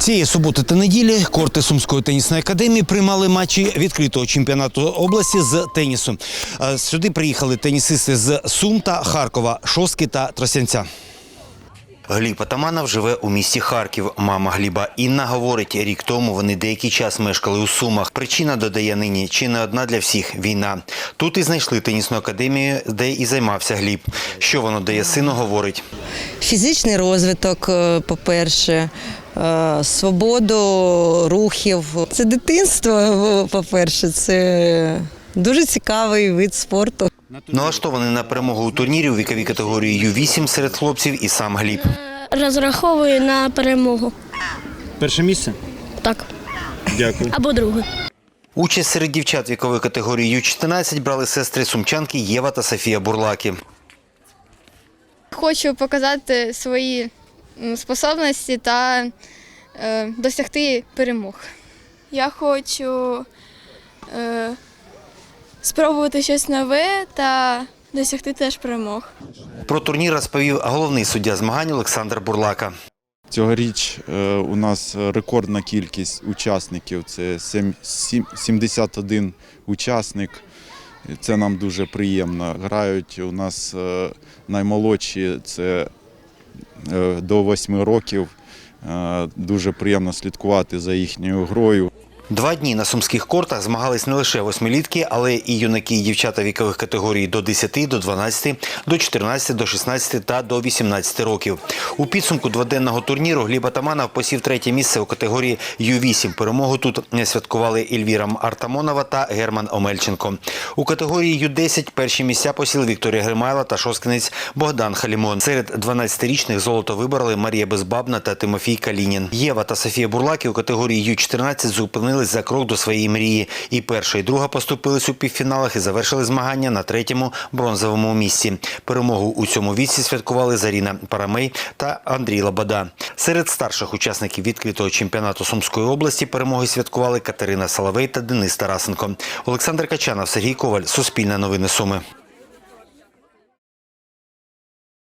Цієї суботи та неділі корти Сумської тенісної академії приймали матчі відкритого чемпіонату області з тенісу. Е, Сюди приїхали тенісисти з Сум та Харкова, Шостки та Тросянця. Гліб Атаманов живе у місті Харків. Мама Гліба Інна говорить, рік тому вони деякий час мешкали у Сумах. Причина додає нині чи не одна для всіх війна. Тут і знайшли тенісну академію, де і займався Гліб. Що воно дає сину, говорить. Фізичний розвиток, е, по-перше, е, свободу рухів. Це дитинство, е, по-перше, це дуже цікавий вид спорту. Налаштований на перемогу у турнірі у віковій категорії Ю-8 серед хлопців і сам Гліб. Розраховую на перемогу. Перше місце? Так. Дякую. Або друге. Участь серед дівчат вікової категорії Ю-14 брали сестри сумчанки Єва та Софія Бурлаки. Хочу показати свої способності та е, досягти перемог. Я хочу е, спробувати щось нове та досягти теж перемог. Про турнір розповів головний суддя змагань Олександр Бурлака. Цьогоріч е, у нас рекордна кількість учасників. Це сем- сім- 71 учасник. Це нам дуже приємно. Грають у нас е, наймолодші це до 8 років. Е, Дуже приємно слідкувати за їхньою грою. Два дні на сумських кортах змагались не лише восьмилітки, але і юнаки і дівчата вікових категорій до 10, до 12, до 14, до 16 та до 18 років. У підсумку дводенного турніру Гліб Атаманов посів третє місце у категорії Ю-8. Перемогу тут святкували Ельвіра Артамонова та Герман Омельченко. У категорії Ю-10 перші місця посіли Вікторія Гримайло та шосткинець Богдан Халімон. Серед 12-річних золото вибрали Марія Безбабна та Тимофій Калінін. Єва та Софія Бурлаки у категорії Ю-14 зупинились за крок до своєї мрії. І перша, і друга поступились у півфіналах і завершили змагання на третьому бронзовому місці. Перемогу у цьому віці святкували Заріна Парамей та Андрій Лобода. Серед старших учасників відкритого чемпіонату Сумської області перемоги святкували Катерина Соловей та Денис Тарасенко. Олександр Качанов, Сергій Коваль, Суспільне новини Суми.